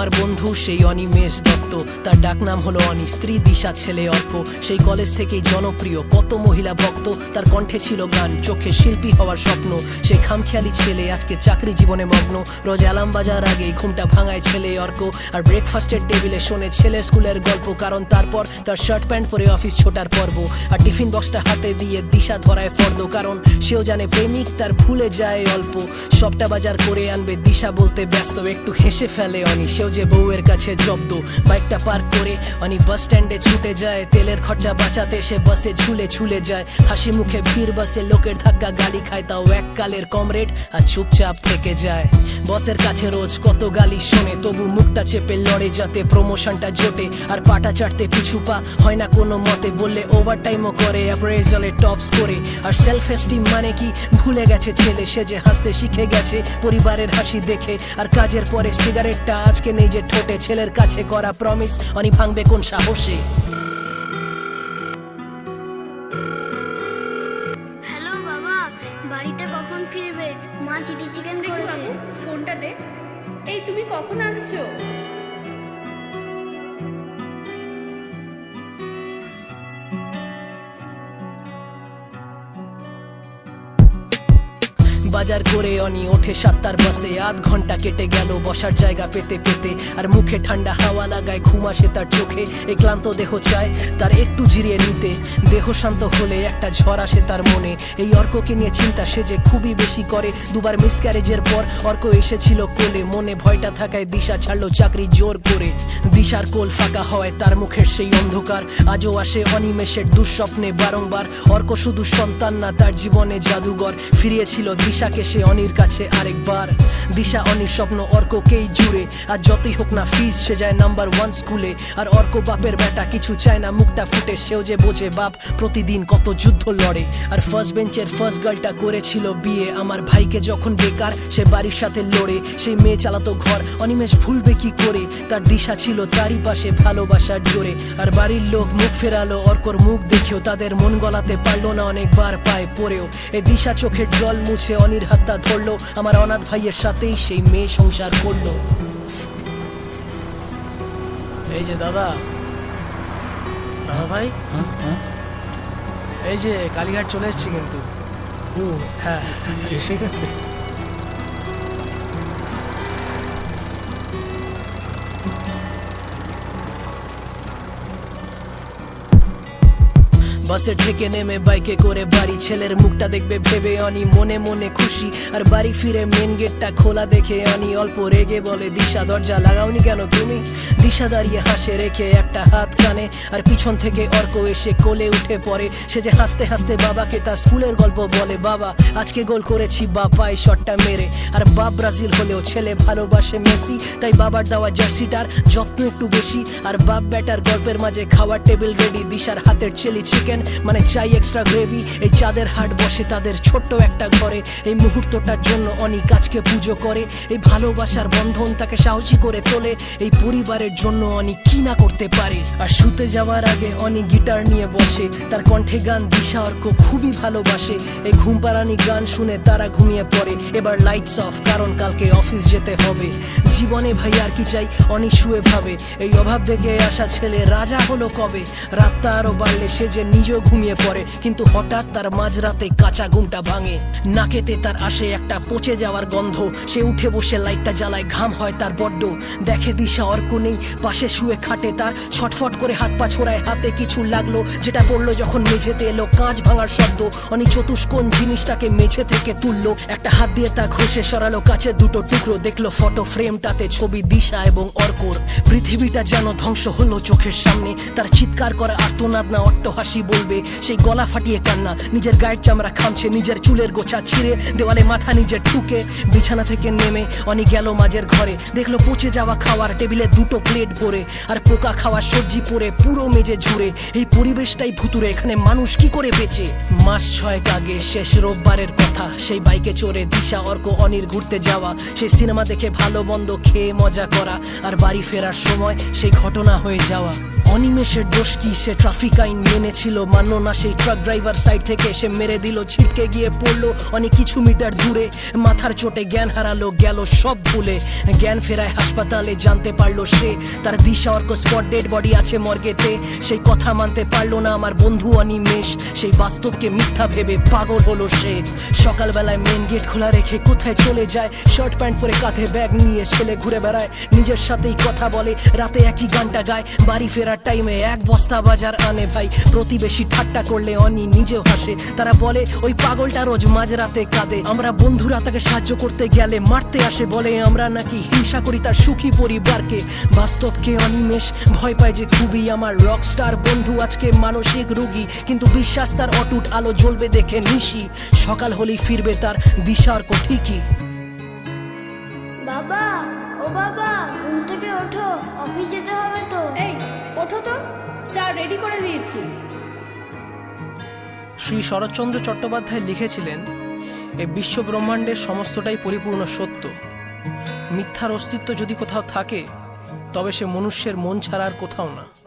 আমার বন্ধু, সেই অনিমেষ দত্ত। তার ডাকনাম হলো অনি স্ত্রী দিশা ছেলে অর্ক। সেই কলেজ থেকেই জনপ্রিয়। কত মহিলা ভক্ত। তার কণ্ঠে ছিল গান। চোখে শিল্পী হওয়ার স্বপ্ন। সেই খামখেয়ালি ছেলে আজকে চাকরি জীবনে মগ্ন। রোজ অ্যালার্ম বাজার আগে ঘুমটা ভাঙায় ছেলে অর্ক। আর ব্রেকফাস্টের টেবিলে শোনে ছেলের স্কুলের গল্প। কারণ তারপর তার শার্ট প্যান্ট পরে অফিস ছোটার পর্ব। আর টিফিন বক্সটা হাতে দিয়ে দিশা ধরায় ফর্দ। কারণ সেও জানে প্রেমিক তার ভুলে যায় অল্প। সবটা বাজার করে আনবে। দিশা বলতে ব্যস্ত। একটু হেসে ফেলে অনি সেও যে বউয়ের কাছে জব্দ। বাইকটা পার্ক করে অনি বাস স্ট্যান্ডে ছুটে যায়। তেলের খরচা বাঁচাতে সে বাসে ঝুলে ঝুলে যায়। হাসি মুখে ভিড় বাসে লোকের ধাক্কা গালি খায়, তাও এক কালের কমরেড আর চুপচাপ থেকে যায়। বসের কাছে রোজ কত গালি শোনে, তবু মুখটা চেপে লড়ে যাতে প্রমোশনটা জোটে। আর পাটা চাটতে পিছু পা হয় না কোনো মতে, বললে ওভারটাইমও করে অ্যাপ্রেজলে টপস করে। আর সেলফ এস্টিম মানে কি? ভুলে গেছে ছেলে, সে যে হাসতে শিখে গেছে, পরিবারের হাসি দেখে। আর কাজের পরে সিগারেটটা আজকে যে ঠোঁটে ছেলের কাছে করা প্রমিস অনি ভাঙবে কোন সাহসে? হ্যালো বাবা বাড়িতে কখন ফিরবে? মা চিলি চিকেন দেখি বাবু ফোনটা দে। এই তুমি কখন আসছো? বাজার করে অনি ওঠে সাতটার বাসে আধ ঘণ্টা কেটে গেল, বসার জায়গা পেতে পেতে। আর মুখে ঠান্ডা হাওয়া লাগায়, ঘুম আসে তার চোখে। এই ক্লান্ত দেহ চায় তার একটু জিরিয়ে নিতে। দেহ শান্ত হলে একটা ঝড় আসে তার মনে। এই অর্ককে নিয়ে চিন্তা সে যে খুবই বেশি করে। দুবার মিসক্যারেজের পর অর্ক এসেছিল কোলে। মনে ভয়টা থাকায় দিশা ছাড়লো চাকরি জোর করে। দিশার কোল ফাঁকা হয় তার মুখের সেই অন্ধকার। আজও আসে অনিমেষের দুঃস্বপ্নে বারংবার। অর্ক শুধু সন্তান না, তার জীবনে জাদুঘর। ফিরিয়েছিল দিশাকে সে অনির কাছে আরেকবার। দিশা অনির স্বপ্ন অর্ককেই জুড়ে। আর যতই হোক না ফিস সে যায় নাম্বার ওয়ান স্কুলে আর অর্ক বাপের বেটা কিছু চায় না, মুখটা ফুটে, সেও যে বোঝে বাপ প্রতিদিন কত যুদ্ধ লড়ে। আর ফার্স্ট বেঞ্চের ফার্স্ট গার্লটা করেছিল বিয়ে। আমার ভাইকে যখন বেকার, সে বাড়ির সাথে লড়ে। সেই মেয়ে চালাতো ঘর, অনিমেষ ভুলবে কি করে? তার দিশা ছিল তারই পাশে ভালোবাসার জোরে। আর বাড়ির লোক মুখ ফেরালো, অর্কর মুখ দেখেও তাদের মন গলাতে পারল না, অনেকবার পায়ে পড়েও। এ দিশা চোখের জল মুছে অনির হাতটা ধরলো। আমার অনাথ ভাইয়ের সাথেই সেই মেয়ে সংসার করল। এই যে দাদা। দাদা ভাই? এই যে কালীঘাট চলে এসছি কিন্তু। ও। হ্যাঁ। এসে গেছে। বাসের থেকে নেমে বাইকে করে বাড়ি। ছেলের মুখটা দেখবে, ভেবে অনি মনে মনে খুশি। আর বাড়ি ফিরে মেন গেটটা খোলা দেখে অনি অল্প রেগে বলে, দিশা, দরজা লাগাওনি কেন তুমি? দিশা দাঁড়িয়ে হাসে, রেখে একটা হাত কানে। আর পিছন থেকে অর্ক এসে কোলে উঠে পড়ে। সে যে হাসতে হাসতে বাবাকে তার স্কুলের গল্প বলে, বাবা, আজকে গোল করেছি বাপাই শটটা মেরে। আর বাপ ব্রাজিল হলেও ছেলে ভালোবাসে মেসি, তাই বাবার দেওয়া জার্সিটার যত্ন একটু বেশি। আর বাপ ব্যাটার গল্পের মাঝে খাওয়ার টেবিল রেডি দিশার হাতের চিলি চিকেন মানে চাই এক্সট্রা গ্রেভি এই চাঁদের হাট বসে, তাদের ছোট্ট একটা ঘরে। এই মুহূর্তটার জন্য অনেক গাছকে পুজো করে। এই ভালোবাসার বন্ধন তাকে সাহসী করে তোলে। এই পরিবারের জন্য অনেক কি না করতে পারে। আর শুতে যাওয়ার আগে অনেক গিটার নিয়ে বসে। তার কণ্ঠে গান দিশা অর্ক খুবই ভালোবাসে। এই ঘুম পাড়ানি গান শুনে তারা ঘুমিয়ে পড়ে। এবার লাইটস অফ কারণ কালকে অফিস যেতে হবে। জীবনে ভাই, আর কি চাই? অনি শুয়ে ভাবে। এই অভাব দেখে আসা ছেলে রাজা হলো কবে? রাতটা আরও বাড়লে সে যে নিজেও ঘুমিয়ে পড়ে, কিন্তু হঠাৎ তার মাঝরাতে কাঁচা ঘুমটা ভাঙে। নাকেতে তার আসে একটা পচে যাওয়ার গন্ধ। সে উঠে বসে লাইটটা জ্বালায়, ঘাম হয় তার বড্ড। দেখে দিশা অর্ক নেই, পাশে শুয়ে খাটে তার। ছটফট করে হাত পা ছোড়ায়, হাতে কিছু লাগল, যেটা পড়ল যখন মেঝেতে এলো, কাঁচ ভাঙার শব্দ। অনি চতুষ্কোণ জিনিসটাকে মেঝে থেকে তুললো, একটা হাত দিয়ে তা ঘষে সরালো, কাছে দুটো টুকরো দেখল ফটো ফ্রেমটাতে ছবি দিশা এবং অর্কর। পৃথিবীটা যেন ধ্বংস হলো চোখের সামনে, তার চিৎকার করা আর্তনাদ না অট্ট হাসি অট্টহাসি বলবে সেই গলা ফাটিয়ে কান্না। নিজের গায়ের চামড়া খামছে, নিজের চুলের গোছা ছিঁড়ে। দেওয়ালে মাথা নিজের ঠুকে। বিছানা থেকে নেমে অনি গেল মাঝের ঘরে। দেখল পচে যাওয়া খাওয়ার টেবিলে দুটো প্লেট ভরে। আর পোকা খাওয়া সবজি পরে পুরো মেজে ঝুড়ে। এই পরিবেশটাই ভুতুরে এখানে মানুষ কি করে বেঁচে? মাস ছয়েক আগে শেষ রোববারের কথা। সেই বাইকে চড়ে দিশা, অর্ক, অনির ঘুরতে যাওয়া। সেই সিনেমা দেখে ভালো, মন্দ খেয়ে মজা করা। আর বাড়ি ফেরার সময় সেই ঘটনা হয়ে যাওয়া। অনিমেষের দোষ কি? সে ট্রাফিক আইন মেনেছিল মানলো না সেই ট্রাক ড্রাইভার সাইড থেকে। সে মেরে দিল, ছিটকে গিয়ে পড়ল অনেক কিছু মিটার দূরে। মাথার চোটে জ্ঞান হারালো, গেল সব ভুলে। জ্ঞান ফেরায় হাসপাতালে জানতে পারল সে, তার Disha Arka spot dead body আছে মর্গেতে। সেই কথা মানতে পারল না আমার বন্ধু অনিমেষ। সেই বাস্তবকে মিথ্যা ভেবে পাগল হলো সে। সকালবেলায় মেন গেট খোলা রেখে কোথায় চলে যায়? শার্ট প্যান্ট পরে কাঁধে ব্যাগ নিয়ে ছেলে ঘুরে বেড়ায়। নিজের সাথেই কথা বলে, রাতে একই গানটা গায়। বাড়ি ফেরার টাইমে এক বস্তা বাজার আনে ভাই। প্রতিবেশী ঠাট্টা করলে অনি নিজেও হাসে। তারা বলে ওই পাগলটা রোজ মাঝরাতে কাঁদে। আমরা বন্ধুরা তাকে সাহায্য করতে গেলে মারতে আসে বলে আমরা নাকি হিংসা করি তার সুখী পরিবারকে। বাস্তবকে অনিমেষ ভয় পায় যে খুবই আমার রকস্টার বন্ধু আজকে মানসিক রোগী। কিন্তু বিশ্বাস তার অটুট আলো জ্বলবে দেখে নিশি। সকাল হলেই ফিরবে তার দিশার ঠিকই বাবা ও বাবা ঘুম থেকে ওঠো অফিস যেতে হবে তো। এই ওঠো তো। চা রেডি করে দিয়েছি। শ্রী শরৎচন্দ্র চট্টোপাধ্যায় লিখেছিলেন, এ বিশ্ব ব্রহ্মাণ্ডের সমস্তটাই পরিপূর্ণ সত্য। মিথ্যার অস্তিত্ব যদি কোথাও থাকে, তবে সে মনুষ্যের মন ছাড়া আর কোথাও না।